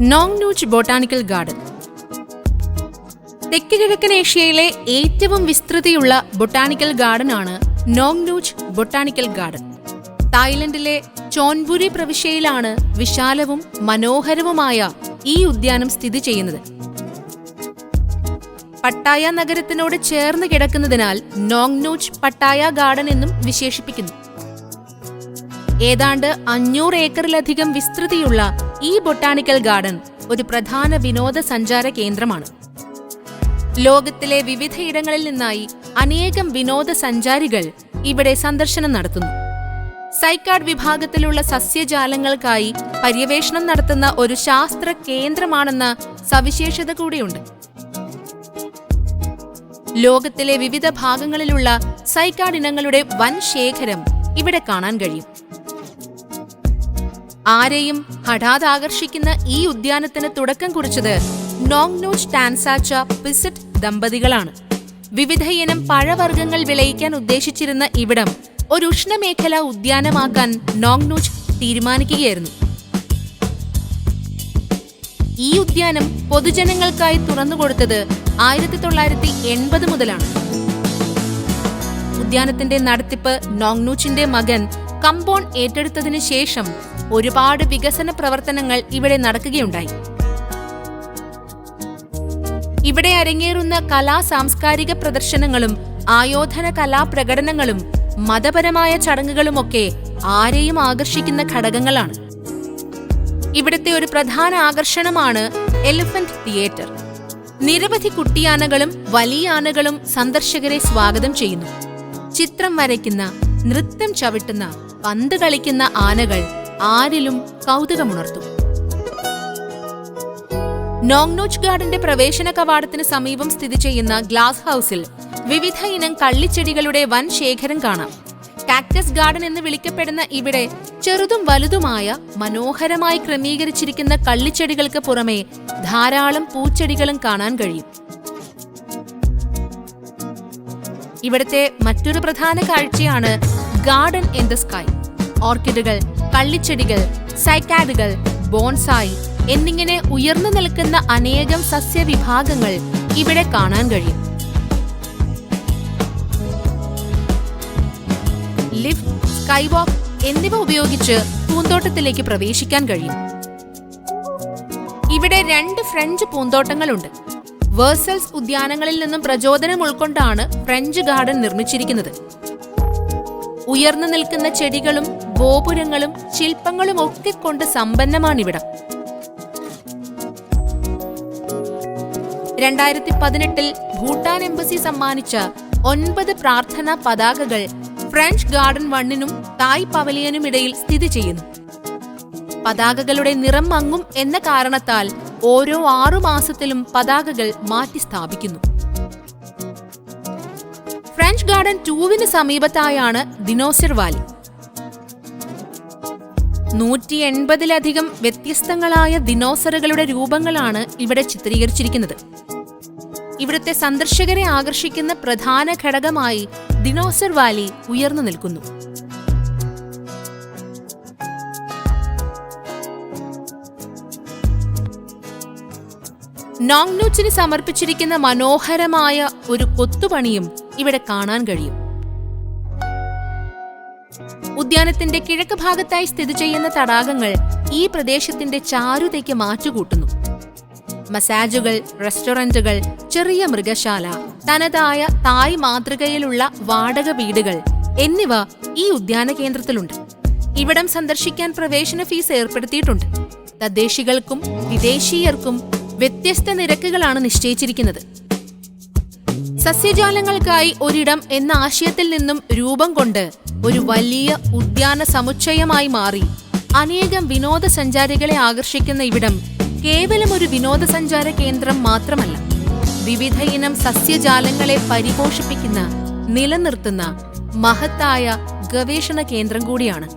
നോങ്നൂച്ച് botanical garden. തെക്ക് കിഴക്കൻ ഏഷ്യയിലെ ഏറ്റവും വിസ്തൃതിയുള്ള ബൊട്ടാണിക്കൽ ഗാർഡൻ ആണ് നോങ്നൂച്ച് ബൊട്ടാണിക്കൽ ഗാർഡൻ. തായ്ലൻഡിലെ ചോൻപുരി പ്രവിശ്യയിലാണ് വിശാലവും മനോഹരവുമായ ഈ ഉദ്യാനം സ്ഥിതി ചെയ്യുന്നത്. പട്ടായ നഗരത്തിനോട് ചേർന്ന് കിടക്കുന്നതിനാൽ നോങ്നൂച്ച് പട്ടായ ഗാർഡൻ എന്നും വിശേഷിപ്പിക്കുന്നു. ഏതാണ്ട് അഞ്ഞൂറ് ഏക്കറിലധികം വിസ്തൃതിയുള്ള ഈ ബൊട്ടാണിക്കൽ ഗാർഡൻ ഒരു പ്രധാന വിനോദസഞ്ചാര കേന്ദ്രമാണ്. ലോകത്തിലെ വിവിധയിടങ്ങളിൽ നിന്നായി അനേകം വിനോദസഞ്ചാരികൾ ഇവിടെ സന്ദർശനം നടത്തുന്നു. സൈക്കാഡ് വിഭാഗത്തിലുള്ള സസ്യജാലങ്ങൾക്കായി പര്യവേഷണം നടത്തുന്ന ഒരു ശാസ്ത്ര കേന്ദ്രമാണെന്ന സവിശേഷത കൂടിയുണ്ട്. ലോകത്തിലെ വിവിധ ഭാഗങ്ങളിലുള്ള സൈക്കാഡ് ഇനങ്ങളുടെ വൻ ശേഖരം ഇവിടെ കാണാൻ കഴിയും. ആരെയും ഹഠാത് ആകർഷിക്കുന്ന ഈ ഉദ്യാനത്തിന് തുടക്കം കുറിച്ചത് നോങ്നോച്ച് ടാൻസാച്ച പിസറ്റ് ദമ്പതികളാണ്. വിവിധയിനം പഴവർഗങ്ങൾ വിളയിക്കാൻ ഉദ്ദേശിച്ചിരുന്ന ഇവിടം ഒരു ഉഷ്ണമേഖല ഉദ്യാനമാക്കാൻ നോങ്നോച്ച് തീരുമാനിക്കുകയായിരുന്നു. ഈ ഉദ്യാനം പൊതുജനങ്ങൾക്കായി തുറന്നുകൊടുത്തത് ആയിരത്തി തൊള്ളായിരത്തി എൺപത് മുതലാണ്. ഉദ്യാനത്തിന്റെ നടത്തിപ്പ് നോങ്നൂച്ചിന്റെ മകൻ കമ്പോൺ ഏറ്റെടുത്തതിനു ശേഷം ഒരുപാട് വികസന പ്രവർത്തനങ്ങൾ ഇവിടെ നടക്കുകയുണ്ടായി. ഇവിടെ അരങ്ങേറുന്ന കലാ സാംസ്കാരിക പ്രദർശനങ്ങളും ആയോധന കലാപ്രകടനങ്ങളും മതപരമായ ചടങ്ങുകളുമൊക്കെ ആരെയും ആകർഷിക്കുന്ന ഘടകങ്ങളാണ്. ഇവിടുത്തെ ഒരു പ്രധാന ആകർഷണമാണ് എലിഫന്റ് തിയേറ്റർ. നിരവധി കുട്ടിയാനകളും വലിയ ആനകളും സന്ദർശകരെ സ്വാഗതം ചെയ്യുന്നു. ചിത്രം വരയ്ക്കുന്ന നൃത്തം ചവിട്ടുന്ന പന്ത് കളിക്കുന്ന ആനകൾ ആരിലും കൗതുകമുണർത്തും. നോങ്നോച്ച് ഗാർഡന്റെ പ്രവേശന കവാടത്തിന് സമീപം സ്ഥിതി ചെയ്യുന്ന ഗ്ലാസ് ഹൌസിൽ വിവിധ ഇനം കള്ളിച്ചെടികളുടെ വൻ ശേഖരം കാണാം. കാക്ടസ് ഗാർഡൻ എന്ന് വിളിക്കപ്പെടുന്ന ഇവിടെ ചെറുതും വലുതുമായ മനോഹരമായി ക്രമീകരിച്ചിരിക്കുന്ന കള്ളിച്ചെടികൾക്ക് പുറമെ ധാരാളം പൂച്ചെടികളും കാണാൻ കഴിയും. ഇവിടുത്തെ മറ്റൊരു പ്രധാന കാഴ്ചയാണ് ഗാർഡൻ ഇൻ ദ സ്കൈ. ഓർക്കിഡുകൾ കള്ളിച്ചെടികൾ സൈക്കാഡുകൾ ബോൺസായി എന്നിങ്ങനെ ഉയർന്നു നിൽക്കുന്ന അനേകം സസ്യവിഭാഗങ്ങൾ ഇവിടെ കാണാൻ കഴിയും. ലിഫ്റ്റ് സ്കൈവാക്ക് എന്നിവ ഉപയോഗിച്ച് പൂന്തോട്ടത്തിലേക്ക് പ്രവേശിക്കാൻ കഴിയും. ഇവിടെ രണ്ട് ഫ്രഞ്ച് പൂന്തോട്ടങ്ങളുണ്ട്. വേഴ്സൽസ് ഉദ്യാനങ്ങളിൽ നിന്നും പ്രചോദനം ഉൾക്കൊണ്ടാണ് ഫ്രഞ്ച് ഗാർഡൻ നിർമ്മിച്ചിരിക്കുന്നത്. ഉയർന്നു നിൽക്കുന്ന ചെടികളും ഗോപുരങ്ങളും ശില്പങ്ങളും ഒക്കെ കൊണ്ട് സമ്പന്നമാണിവിടം. രണ്ടായിരത്തി പതിനെട്ടിൽ ഭൂട്ടാൻ എംബസി സമ്മാനിച്ച ഒൻപത് പ്രാർത്ഥനാ പതാകകൾ ഫ്രഞ്ച് ഗാർഡൻ വണ്ണിനും തായ് പവലിയനും ഇടയിൽ സ്ഥിതി ചെയ്യുന്നു. പതാകകളുടെ നിറം മങ്ങും എന്ന കാരണത്താൽ ഓരോ ആറു മാസത്തിലും പതാകകൾ മാറ്റി സ്ഥാപിക്കുന്നു. ഫ്രഞ്ച് ഗാർഡൻ ടൂവിന് സമീപത്തായാണ് ദിനോസർ വാലി. നൂറ്റി എൺപതിലധികം വ്യത്യസ്തങ്ങളായ ദിനോസറുകളുടെ രൂപങ്ങളാണ് ഇവിടെ ചിത്രീകരിച്ചിരിക്കുന്നത്. ഇവിടുത്തെ സന്ദർശകരെ ആകർഷിക്കുന്ന പ്രധാന ഘടകമായി ദിനോസർ വാലി ഉയർന്നു നിൽക്കുന്നു. നോങ്നൂച്ചിന് സമർപ്പിച്ചിരിക്കുന്ന മനോഹരമായ ഒരു കൊത്തുപണിയും ഇവിടെ കാണാൻ കഴിയും. ഉദ്യാനത്തിന്റെ കിഴക്ക് ഭാഗത്തായി സ്ഥിതി ചെയ്യുന്ന തടാകങ്ങൾ ഈ പ്രദേശത്തിന്റെ ചാരുതയ്ക്ക് മാറ്റുകൂട്ടുന്നു. മസാജുകൾ റെസ്റ്റോറന്റുകൾ ചെറിയ മൃഗശാല തനതായ തായ് മാതൃകയിലുള്ള വാടക വീടുകൾ എന്നിവ ഈ ഉദ്യാന കേന്ദ്രത്തിലുണ്ട്. ഇവിടം സന്ദർശിക്കാൻ പ്രവേശന ഫീസ് ഏർപ്പെടുത്തിയിട്ടുണ്ട്. തദ്ദേശികൾക്കും വിദേശീയർക്കും വ്യത്യസ്ത നിരക്കുകളാണ് നിശ്ചയിച്ചിരിക്കുന്നത്. സസ്യജാലങ്ങൾക്കായി ഒരിടം എന്ന ആശയത്തിൽ നിന്നും രൂപം കൊണ്ട് ഒരു വലിയ ഉദ്യാന സമുച്ചയമായി മാറി. അനേകം വിനോദസഞ്ചാരികളെ ആകർഷിക്കുന്ന ഇവിടം കേവലം ഒരു വിനോദസഞ്ചാര കേന്ദ്രം മാത്രമല്ല വിവിധ ഇനം സസ്യജാലങ്ങളെ പരിപോഷിപ്പിക്കുന്ന നിലനിർത്തുന്ന മഹത്തായ ഗവേഷണ കേന്ദ്രം കൂടിയാണ്.